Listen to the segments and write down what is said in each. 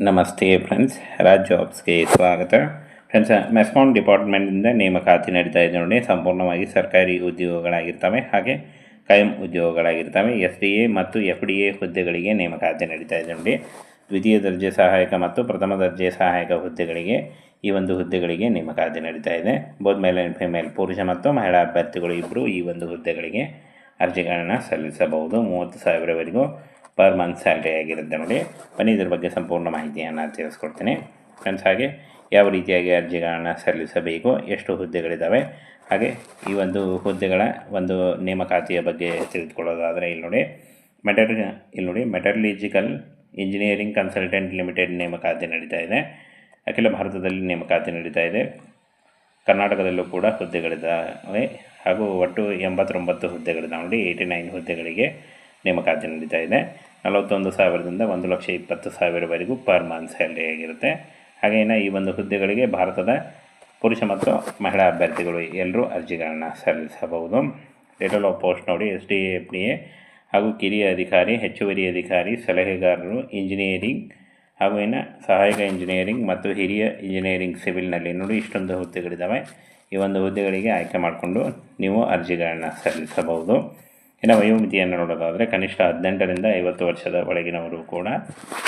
ನಮಸ್ತೆ ಫ್ರೆಂಡ್ಸ್, ರಾಜ್ ಜಾಬ್ಸ್ಗೆ ಸ್ವಾಗತ. ಫ್ರೆಂಡ್ಸ್ ಮೆಸ್ಕಾನ್ ಡಿಪಾರ್ಟ್ಮೆಂಟಿಂದ ನೇಮಕಾತಿ ನಡೀತಾ ಇದೆ ನೋಡಿ, ಸಂಪೂರ್ಣವಾಗಿ ಸರ್ಕಾರಿ ಉದ್ಯೋಗಗಳಾಗಿರ್ತವೆ, ಹಾಗೆ ಕಾಯಂ ಉದ್ಯೋಗಗಳಾಗಿರ್ತವೆ, ಎಸ್ ಡಿ ಎ ಮತ್ತು ಎಫ್ ಡಿ ಎ ಹುದ್ದೆಗಳಿಗೆ ನೇಮಕಾತಿ ನಡೀತಾ ಇದೆ ನೋಡಿ. ದ್ವಿತೀಯ ದರ್ಜೆ ಸಹಾಯಕ ಮತ್ತು ಪ್ರಥಮ ದರ್ಜೆ ಸಹಾಯಕ ಹುದ್ದೆಗಳಿಗೆ ಈ ಒಂದು ಹುದ್ದೆಗಳಿಗೆ ನೇಮಕಾತಿ ನಡೀತಾ ಇದೆ. ಬೋತ್ ಮೇಲ್ ಆ್ಯಂಡ್ ಫಿಮೇಲ್, ಪುರುಷ ಮತ್ತು ಮಹಿಳಾ ಅಭ್ಯರ್ಥಿಗಳು ಇಬ್ಬರು ಈ ಒಂದು ಹುದ್ದೆಗಳಿಗೆ ಅರ್ಜಿಗಳನ್ನು ಸಲ್ಲಿಸಬಹುದು. ಮೂವತ್ತು ಸಾವಿರವರೆಗೂ ಪರ್ ಮಂತ್ ಸ್ಯಾಲ್ರಿ ಆಗಿರುತ್ತೆ ನೋಡಿ. ಬನ್ನಿ ಇದ್ರ ಬಗ್ಗೆ ಸಂಪೂರ್ಣ ಮಾಹಿತಿಯನ್ನು ತಿಳಿಸ್ಕೊಡ್ತೀನಿ. ಫ್ರೆಂಡ್ಸ್ ಹಾಗೆ ಯಾವ ರೀತಿಯಾಗಿ ಅರ್ಜಿಗಳನ್ನು ಸಲ್ಲಿಸಬೇಕು, ಎಷ್ಟು ಹುದ್ದೆಗಳಿದ್ದಾವೆ ಹಾಗೆ ಈ ಒಂದು ಹುದ್ದೆಗಳ ಒಂದು ನೇಮಕಾತಿಯ ಬಗ್ಗೆ ತಿಳಿದುಕೊಳ್ಳೋದಾದರೆ ಇಲ್ಲಿ ನೋಡಿ. ಮೆಟರ್ ಇಲ್ಲಿ ನೋಡಿ ಮೆಟರ್ಲಿಜಿಕಲ್ ಇಂಜಿನಿಯರಿಂಗ್ ಕನ್ಸಲ್ಟೆಂಟ್ ಲಿಮಿಟೆಡ್ ನೇಮಕಾತಿ ನಡೀತಾ ಇದೆ. ಅಖಿಲ ಭಾರತದಲ್ಲಿ ನೇಮಕಾತಿ ನಡೀತಾ ಇದೆ. ಕರ್ನಾಟಕದಲ್ಲೂ ಕೂಡ ಹುದ್ದೆಗಳಿದ್ದಾವೆ ಹಾಗೂ ಒಟ್ಟು ಎಂಬತ್ತೊಂಬತ್ತು ಹುದ್ದೆಗಳಿದ್ದಾವೆ ನೋಡಿ ಏಯ್ಟಿ ನೈನ್ ಹುದ್ದೆಗಳಿಗೆ. ನೇಮಕಾತಿ ನಡೀತಾ ಇದೆ ನಲವತ್ತೊಂದು ಸಾವಿರದಿಂದ ಒಂದು ಲಕ್ಷ ಇಪ್ಪತ್ತು ಸಾವಿರವರೆಗೂ ಪರ್ ಮಂತ್ ಸ್ಯಾಲ್ರಿ ಆಗಿರುತ್ತೆ. ಹಾಗೆಯೇ ಈ ಒಂದು ಹುದ್ದೆಗಳಿಗೆ ಭಾರತದ ಪುರುಷ ಮತ್ತು ಮಹಿಳಾ ಅಭ್ಯರ್ಥಿಗಳು ಎಲ್ಲರೂ ಅರ್ಜಿಗಳನ್ನು ಸಲ್ಲಿಸಬಹುದು. ಟೈಟಲ್ ಆಫ್ ಪೋಸ್ಟ್ ನೋಡಿ S D F D A ಹಾಗೂ ಕಿರಿಯ ಅಧಿಕಾರಿ, ಹೆಚ್ಚುವರಿ ಅಧಿಕಾರಿ, ಸಲಹೆಗಾರರು ಇಂಜಿನಿಯರಿಂಗ್ ಹಾಗೂ ಇನ್ನು ಸಹಾಯಕ ಇಂಜಿನಿಯರಿಂಗ್ ಮತ್ತು ಹಿರಿಯ ಇಂಜಿನಿಯರಿಂಗ್ ಸಿವಿಲ್ನಲ್ಲಿ ನೋಡಿ ಇಷ್ಟೊಂದು ಹುದ್ದೆಗಳಿದ್ದಾವೆ. ಈ ಒಂದು ಹುದ್ದೆಗಳಿಗೆ ಆಯ್ಕೆ ಮಾಡಿಕೊಂಡು ನೀವು ಅರ್ಜಿಗಳನ್ನು ಸಲ್ಲಿಸಬಹುದು. ಇನ್ನು ವಯೋಮಿತಿಯನ್ನು ನೋಡೋದಾದರೆ ಕನಿಷ್ಠ ಹದಿನೆಂಟರಿಂದ ಐವತ್ತು ವರ್ಷದ ಒಳಗಿನವರು ಕೂಡ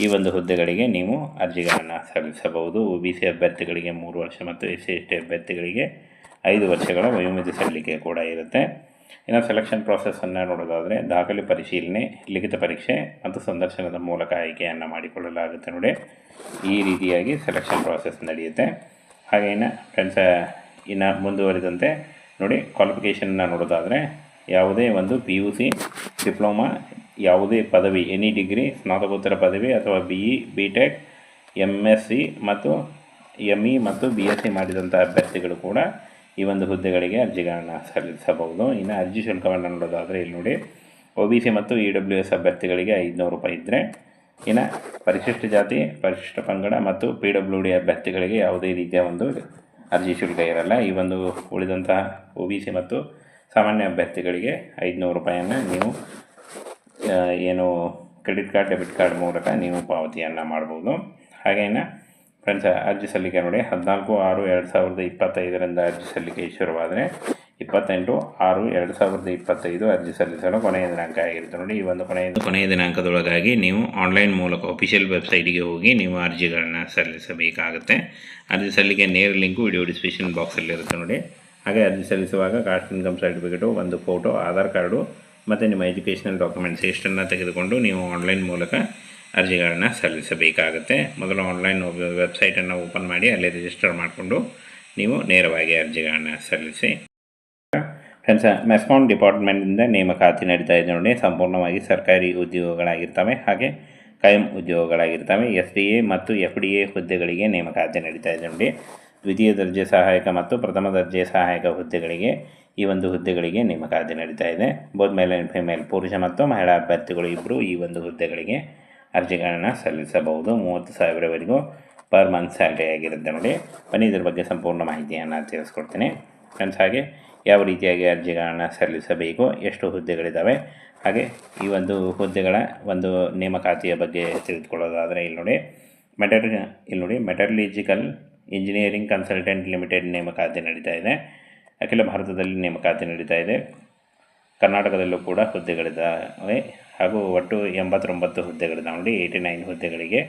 ಈ ಒಂದು ಹುದ್ದೆಗಳಿಗೆ ನೀವು ಅರ್ಜಿಗಳನ್ನು ಸಲ್ಲಿಸಬಹುದು. ಒ ಬಿ ಸಿ ಅಭ್ಯರ್ಥಿಗಳಿಗೆ ಮೂರು ವರ್ಷ ಮತ್ತು ಎಸ್ ಸಿ ಎಸ್ ಟಿ ಅಭ್ಯರ್ಥಿಗಳಿಗೆ ಐದು ವರ್ಷಗಳ ವಯೋಮಿತಿ ಸಲ್ಲಿಕೆ ಕೂಡ ಇರುತ್ತೆ. ಇನ್ನು ಸೆಲೆಕ್ಷನ್ ಪ್ರಾಸೆಸ್ಸನ್ನು ನೋಡೋದಾದರೆ ದಾಖಲೆ ಪರಿಶೀಲನೆ, ಲಿಖಿತ ಪರೀಕ್ಷೆ ಮತ್ತು ಸಂದರ್ಶನದ ಮೂಲಕ ಆಯ್ಕೆಯನ್ನು ಮಾಡಿಕೊಳ್ಳಲಾಗುತ್ತೆ ನೋಡಿ. ಈ ರೀತಿಯಾಗಿ ಸೆಲೆಕ್ಷನ್ ಪ್ರಾಸೆಸ್ ನಡೆಯುತ್ತೆ. ಹಾಗೆ ಇನ್ನು ಫ್ರೆಂಡ್ಸ ಇನ್ನು ಮುಂದುವರಿದಂತೆ ನೋಡಿ ಕ್ವಾಲಿಫಿಕೇಷನ್ನ ನೋಡೋದಾದರೆ ಯಾವುದೇ ಒಂದು ಪಿ ಯು ಸಿ ಡಿಪ್ಲೊಮಾ, ಯಾವುದೇ ಪದವಿ, ಎನಿ ಡಿಗ್ರಿ, ಸ್ನಾತಕೋತ್ತರ ಪದವಿ ಅಥವಾ B E B tech M S C ಮತ್ತು ಎಂ ಇ ಮತ್ತು ಬಿ ಎಸ್ ಸಿ ಮಾಡಿದಂಥ ಅಭ್ಯರ್ಥಿಗಳು ಕೂಡ ಈ ಒಂದು ಹುದ್ದೆಗಳಿಗೆ ಅರ್ಜಿಗಳನ್ನು ಸಲ್ಲಿಸಬಹುದು. ಇನ್ನು ಅರ್ಜಿ ಶುಲ್ಕವನ್ನು ನೋಡೋದಾದರೆ ಇಲ್ಲಿ ನೋಡಿ ಒ ಬಿ ಸಿ ಮತ್ತು ಇ ಡಬ್ಲ್ಯೂ ಎಸ್ ಅಭ್ಯರ್ಥಿಗಳಿಗೆ ಐದುನೂರು ರೂಪಾಯಿ ಇದ್ದರೆ ಇನ್ನು ಪರಿಶಿಷ್ಟ ಜಾತಿ, ಪರಿಶಿಷ್ಟ ಪಂಗಡ ಮತ್ತು ಪಿ ಡಬ್ಲ್ಯೂ ಡಿ ಅಭ್ಯರ್ಥಿಗಳಿಗೆ ಯಾವುದೇ ರೀತಿಯ ಒಂದು ಅರ್ಜಿ ಶುಲ್ಕ ಇರಲ್ಲ. ಈ ಒಂದು ಉಳಿದಂತಹ ಒ ಬಿ ಸಿ ಮತ್ತು ಸಾಮಾನ್ಯ ಅಭ್ಯರ್ಥಿಗಳಿಗೆ ಐದುನೂರು ರೂಪಾಯಿಯನ್ನು ನೀವು ಏನು ಕ್ರೆಡಿಟ್ ಕಾರ್ಡ್, ಡೆಬಿಟ್ ಕಾರ್ಡ್ ಮೂಲಕ ನೀವು ಪಾವತಿಯನ್ನು ಮಾಡ್ಬೋದು. ಹಾಗೇನ ಫ್ರೆಂಡ್ಸ್, ಅರ್ಜಿ ಸಲ್ಲಿಕೆ ನೋಡಿ, ಹದಿನಾಲ್ಕು ಆರು ಎರಡು ಸಾವಿರದ ಇಪ್ಪತ್ತೈದರಿಂದ ಅರ್ಜಿ ಸಲ್ಲಿಕೆ ಶುರುವಾದರೆ ಇಪ್ಪತ್ತೆಂಟು ಆರು ಎರಡು ಸಾವಿರದ ಇಪ್ಪತ್ತೈದು ಅರ್ಜಿ ಸಲ್ಲಿಸಲು ಕೊನೆಯ ದಿನಾಂಕ ಆಗಿರುತ್ತೆ. ನೋಡಿ, ಈ ಒಂದು ಕೊನೆಯ ಕೊನೆಯ ದಿನಾಂಕದೊಳಗಾಗಿ ನೀವು ಆನ್ಲೈನ್ ಮೂಲಕ ಅಫಿಷಿಯಲ್ ವೆಬ್ಸೈಟಿಗೆ ಹೋಗಿ ನೀವು ಅರ್ಜಿಗಳನ್ನು ಸಲ್ಲಿಸಬೇಕಾಗುತ್ತೆ. ಅರ್ಜಿ ಸಲ್ಲಿಕೆ ನೇರ ಲಿಂಕು ವಿಡಿಯೋ ಡಿಸ್ಕ್ರಿಪ್ಷನ್ ಬಾಕ್ಸಲ್ಲಿರುತ್ತೆ ನೋಡಿ. ಹಾಗೆ ಅರ್ಜಿ ಸಲ್ಲಿಸುವಾಗ ಕಾಸ್ಟ್ ಇನ್ಕಮ್ ಸರ್ಟಿಫಿಕೇಟು ಒಂದು ಫೋಟೋ ಆಧಾರ್ ಕಾರ್ಡು ಮತ್ತು ನಿಮ್ಮ ಎಜುಕೇಷನಲ್ ಡಾಕ್ಯುಮೆಂಟ್ಸ್ ಇಷ್ಟನ್ನು ತೆಗೆದುಕೊಂಡು ನೀವು ಆನ್ಲೈನ್ ಮೂಲಕ ಅರ್ಜಿಗಳನ್ನು ಸಲ್ಲಿಸಬೇಕಾಗುತ್ತೆ. ಮೊದಲು ಆನ್ಲೈನ್ ವೆಬ್ಸೈಟನ್ನು ಓಪನ್ ಮಾಡಿ ಅಲ್ಲಿ ರಿಜಿಸ್ಟರ್ ಮಾಡಿಕೊಂಡು ನೀವು ನೇರವಾಗಿ ಅರ್ಜಿಗಳನ್ನು ಸಲ್ಲಿಸಿ. ಫ್ರೆಂಡ್ಸ್ ಮೆಸ್ಕಾನ್ ಡಿಪಾರ್ಟ್ಮೆಂಟಿಂದ ನೇಮಕಾತಿ ನಡೀತಾ ಇದೆ ನೋಡಿ. ಸಂಪೂರ್ಣವಾಗಿ ಸರ್ಕಾರಿ ಉದ್ಯೋಗಗಳಾಗಿರ್ತವೆ. ಹಾಗೆ ಕಾಯಂ ಉದ್ಯೋಗಗಳಾಗಿರ್ತವೆ. ಎಸ್ ಮತ್ತು ಎಫ್ ಡಿ ಎ ಹುದ್ದೆಗಳಿಗೆ ನೇಮಕಾತಿ ನಡೀತಾ ಇದೆ ನೋಡಿ. ದ್ವಿತೀಯ ದರ್ಜೆ ಸಹಾಯಕ ಮತ್ತು ಪ್ರಥಮ ದರ್ಜೆ ಸಹಾಯಕ ಹುದ್ದೆಗಳಿಗೆ ಈ ಒಂದು ಹುದ್ದೆಗಳಿಗೆ ನೇಮಕಾತಿ ನಡೀತಾ ಇದೆ. ಬೋತ್ ಮೇಲೆ ಪುರುಷ ಮತ್ತು ಮಹಿಳಾ ಅಭ್ಯರ್ಥಿಗಳು ಇಬ್ಬರು ಈ ಒಂದು ಹುದ್ದೆಗಳಿಗೆ ಅರ್ಜಿಗಳನ್ನು ಸಲ್ಲಿಸಬಹುದು. ಮೂವತ್ತು ಸಾವಿರವರೆಗೂ ಪರ್ ಮಂತ್ ಸ್ಯಾಲ್ರಿ ಆಗಿರುತ್ತೆ ನೋಡಿ. ಬನ್ನಿ ಇದ್ರ ಬಗ್ಗೆ ಸಂಪೂರ್ಣ ಮಾಹಿತಿಯನ್ನು ತಿಳಿಸ್ಕೊಡ್ತೀನಿ. ಫ್ರೆಂಡ್ಸ್, ಹಾಗೆ ಯಾವ ರೀತಿಯಾಗಿ ಅರ್ಜಿಗಳನ್ನು ಸಲ್ಲಿಸಬೇಕು, ಎಷ್ಟು ಹುದ್ದೆಗಳಿದ್ದಾವೆ ಹಾಗೆ ಈ ಒಂದು ಹುದ್ದೆಗಳ ಒಂದು ನೇಮಕಾತಿಯ ಬಗ್ಗೆ ತಿಳಿದುಕೊಳ್ಳೋದಾದರೆ ಇಲ್ಲಿ ನೋಡಿ. ಮೆಟರ್, ಇಲ್ಲಿ ನೋಡಿ, ಮೆಟರ್ಲಿಜಿಕಲ್ ಇಂಜಿನಿಯರಿಂಗ್ ಕನ್ಸಲ್ಟೆಂಟ್ ಲಿಮಿಟೆಡ್ ನೇಮಕಾತಿ ನಡೀತಾ ಇದೆ. ಅಖಿಲ ಭಾರತದಲ್ಲಿ ನೇಮಕಾತಿ ನಡೀತಾ ಇದೆ. ಕರ್ನಾಟಕದಲ್ಲೂ ಕೂಡ ಹುದ್ದೆಗಳಿದ್ದಾವೆ ಹಾಗೂ ಒಟ್ಟು ಎಂಬತ್ತೊಂಬತ್ತು ಹುದ್ದೆಗಳಿದ್ದಾವೆ ನೋಡಿ ಏಯ್ಟಿ ನೈನ್ ಹುದ್ದೆಗಳಿಗೆ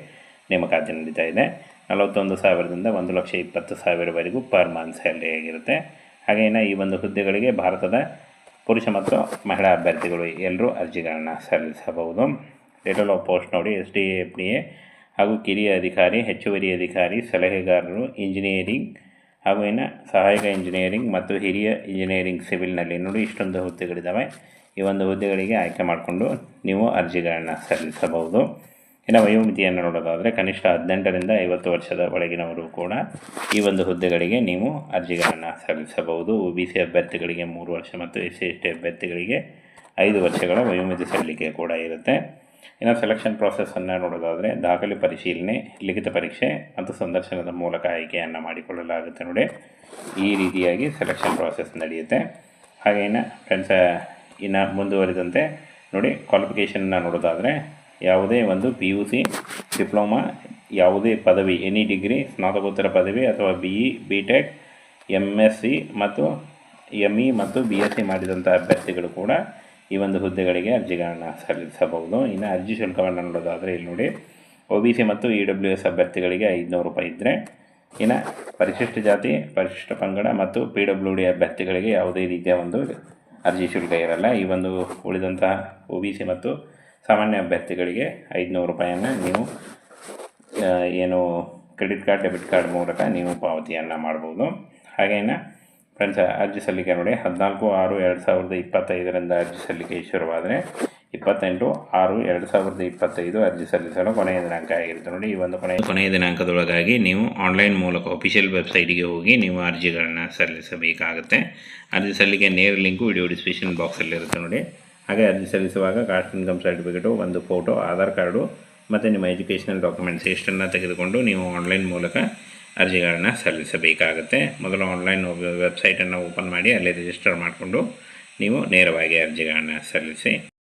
ನೇಮಕಾತಿ ನಡೀತಾ ಇದೆ. ನಲವತ್ತೊಂದು ಸಾವಿರದಿಂದ ಒಂದು ಲಕ್ಷ ಇಪ್ಪತ್ತು ಸಾವಿರವರೆಗೂ ಪರ್ ಮಂತ್ ಸ್ಯಾಲ್ರಿ ಆಗಿರುತ್ತೆ. ಹಾಗೆಯೇ ಈ ಒಂದು ಹುದ್ದೆಗಳಿಗೆ ಭಾರತದ ಪುರುಷ ಮತ್ತು ಮಹಿಳಾ ಅಭ್ಯರ್ಥಿಗಳು ಎಲ್ಲರೂ ಅರ್ಜಿಗಳನ್ನು ಸಲ್ಲಿಸಬಹುದು. ಡೇಟಲ್ ಆಫ್ ಪೋಸ್ಟ್ ನೋಡಿ S D F D A ಹಾಗೂ ಕಿರಿಯ ಅಧಿಕಾರಿ, ಹೆಚ್ಚುವರಿ ಅಧಿಕಾರಿ, ಸಲಹೆಗಾರರು, ಇಂಜಿನಿಯರಿಂಗ್ ಹಾಗೂ ಇನ್ನು ಸಹಾಯಕ ಇಂಜಿನಿಯರಿಂಗ್ ಮತ್ತು ಹಿರಿಯ ಇಂಜಿನಿಯರಿಂಗ್ ಸಿವಿಲ್ನಲ್ಲಿ. ನೋಡಿ ಇಷ್ಟೊಂದು ಹುದ್ದೆಗಳಿದ್ದಾವೆ ಈ ಒಂದು ಹುದ್ದೆಗಳಿಗೆ ಆಯ್ಕೆ ಮಾಡಿಕೊಂಡು ನೀವು ಅರ್ಜಿಗಳನ್ನು ಸಲ್ಲಿಸಬಹುದು. ಇನ್ನು ವಯೋಮಿತಿಯನ್ನು ನೋಡೋದಾದರೆ ಕನಿಷ್ಠ ಹದಿನೆಂಟರಿಂದ ಐವತ್ತು ವರ್ಷದ ಒಳಗಿನವರು ಕೂಡ ಈ ಒಂದು ಹುದ್ದೆಗಳಿಗೆ ನೀವು ಅರ್ಜಿಗಳನ್ನು ಸಲ್ಲಿಸಬಹುದು. ಒ ಬಿ ಸಿ ಅಭ್ಯರ್ಥಿಗಳಿಗೆ ಮೂರು ವರ್ಷ ಮತ್ತು ಎಸ್ ಸಿ ಎಸ್ ಟಿ ಅಭ್ಯರ್ಥಿಗಳಿಗೆ ಐದು ವರ್ಷಗಳ ವಯೋಮಿತಿ ಸಲ್ಲಿಕೆ ಕೂಡ ಇರುತ್ತೆ. ಇನ್ನು ಸೆಲೆಕ್ಷನ್ ಪ್ರಾಸೆಸ್ಸನ್ನು ನೋಡೋದಾದರೆ ದಾಖಲೆ ಪರಿಶೀಲನೆ, ಲಿಖಿತ ಪರೀಕ್ಷೆ ಮತ್ತು ಸಂದರ್ಶನದ ಮೂಲಕ ಆಯ್ಕೆಯನ್ನು ಮಾಡಿಕೊಳ್ಳಲಾಗುತ್ತೆ ನೋಡಿ. ಈ ರೀತಿಯಾಗಿ ಸೆಲೆಕ್ಷನ್ ಪ್ರಾಸೆಸ್ ನಡೆಯುತ್ತೆ. ಹಾಗೆ ಇನ್ನು ಫ್ರೆಂಡ್ಸ ಇನ್ನು ಮುಂದುವರಿದಂತೆ ನೋಡಿ ಕ್ವಾಲಿಫಿಕೇಷನ್ನ ನೋಡೋದಾದರೆ ಯಾವುದೇ ಒಂದು ಪಿ ಯು ಸಿ ಡಿಪ್ಲೊಮಾ ಯಾವುದೇ ಪದವಿ ಎನಿ ಡಿಗ್ರಿ ಸ್ನಾತಕೋತ್ತರ ಪದವಿ ಅಥವಾ B E B tech M S C ಮತ್ತು ಎಂ ಇ ಮತ್ತು ಬಿ ಎಸ್ ಸಿ ಮಾಡಿದಂಥ ಅಭ್ಯರ್ಥಿಗಳು ಕೂಡ ಈ ಒಂದು ಹುದ್ದೆಗಳಿಗೆ ಅರ್ಜಿಗಳನ್ನು ಸಲ್ಲಿಸಬಹುದು. ಇನ್ನು ಅರ್ಜಿ ಶುಲ್ಕವನ್ನು ನೋಡೋದಾದರೆ ಇಲ್ಲಿ ನೋಡಿ, ಒ ಬಿ ಸಿ ಮತ್ತು ಇ ಡಬ್ಲ್ಯೂ ಎಸ್ ಅಭ್ಯರ್ಥಿಗಳಿಗೆ ಐದುನೂರು ರೂಪಾಯಿ ಇದ್ದರೆ ಇನ್ನು ಪರಿಶಿಷ್ಟ ಜಾತಿ, ಪರಿಶಿಷ್ಟ ಪಂಗಡ ಮತ್ತು ಪಿ ಡಬ್ಲ್ಯೂ ಡಿ ಅಭ್ಯರ್ಥಿಗಳಿಗೆ ಯಾವುದೇ ರೀತಿಯ ಒಂದು ಅರ್ಜಿ ಶುಲ್ಕ ಇರಲ್ಲ. ಈ ಒಂದು ಉಳಿದಂತಹ ಒ ಬಿ ಸಿ ಮತ್ತು ಸಾಮಾನ್ಯ ಅಭ್ಯರ್ಥಿಗಳಿಗೆ ಐದುನೂರು ರೂಪಾಯಿಯನ್ನು ನೀವು ಏನು ಕ್ರೆಡಿಟ್ ಕಾರ್ಡ್, ಡೆಬಿಟ್ ಕಾರ್ಡ್ ಮೂಲಕ ನೀವು ಪಾವತಿಯನ್ನು ಮಾಡ್ಬೋದು ಹಾಗೇನ ಫ್ರೆಂಡ್ಸ್, ಅರ್ಜಿ ಸಲ್ಲಿಕೆ ನೋಡಿ. ಹದಿನಾಲ್ಕು, ಆರು, ಎರಡು ಸಾವಿರದ ಇಪ್ಪತ್ತೈದರಿಂದ ಅರ್ಜಿ ಸಲ್ಲಿಕೆ ಶುರುವಾದರೆ ಇಪ್ಪತ್ತೆಂಟು, ಆರು, ಎರಡು ಸಾವಿರದ ಇಪ್ಪತ್ತೈದು ಅರ್ಜಿ ಸಲ್ಲಿಸಲು ಕೊನೆಯ ದಿನಾಂಕ ಆಗಿರುತ್ತೆ ನೋಡಿ. ಈ ಒಂದು ಕೊನೆಯ ಕೊನೆಯ ದಿನಾಂಕದೊಳಗಾಗಿ ನೀವು ಆನ್ಲೈನ್ ಮೂಲಕ ಅಫಿಷಿಯಲ್ ವೆಬ್ಸೈಟ್ಗೆ ಹೋಗಿ ನೀವು ಅರ್ಜಿಗಳನ್ನು ಸಲ್ಲಿಸಬೇಕಾಗುತ್ತೆ. ಅರ್ಜಿ ಸಲ್ಲಿಕೆ ನೇರ ಲಿಂಕು ವಿಡಿಯೋ ಡಿಸ್ಕ್ರಿಪ್ಷನ್ ಬಾಕ್ಸಲ್ಲಿರುತ್ತೆ ನೋಡಿ. ಹಾಗೆ ಅರ್ಜಿ ಸಲ್ಲಿಸುವಾಗ ಕಾಸ್ಟ್ ಇನ್ಕಮ್ ಸರ್ಟಿಫಿಕೇಟು ಒಂದು ಫೋಟೋ ಆಧಾರ್ ಕಾರ್ಡು, ಮತ್ತು ನಿಮ್ಮ ಎಜುಕೇಷನಲ್ ಡಾಕ್ಯುಮೆಂಟ್ಸ್ ಇಷ್ಟನ್ನು ತೆಗೆದುಕೊಂಡು ನೀವು ಆನ್ಲೈನ್ ಮೂಲಕ ಅರ್ಜಿಗಳನ್ನು ಸಲ್ಲಿಸಬೇಕಾಗುತ್ತೆ. ಮೊದಲು ಆನ್ಲೈನ್ ವೆಬ್ಸೈಟನ್ನು ಓಪನ್ ಮಾಡಿ ಅಲ್ಲಿ ರಿಜಿಸ್ಟರ್ ಮಾಡಿಕೊಂಡು ನೀವು ನೇರವಾಗಿ ಅರ್ಜಿಗಳನ್ನು ಸಲ್ಲಿಸಿ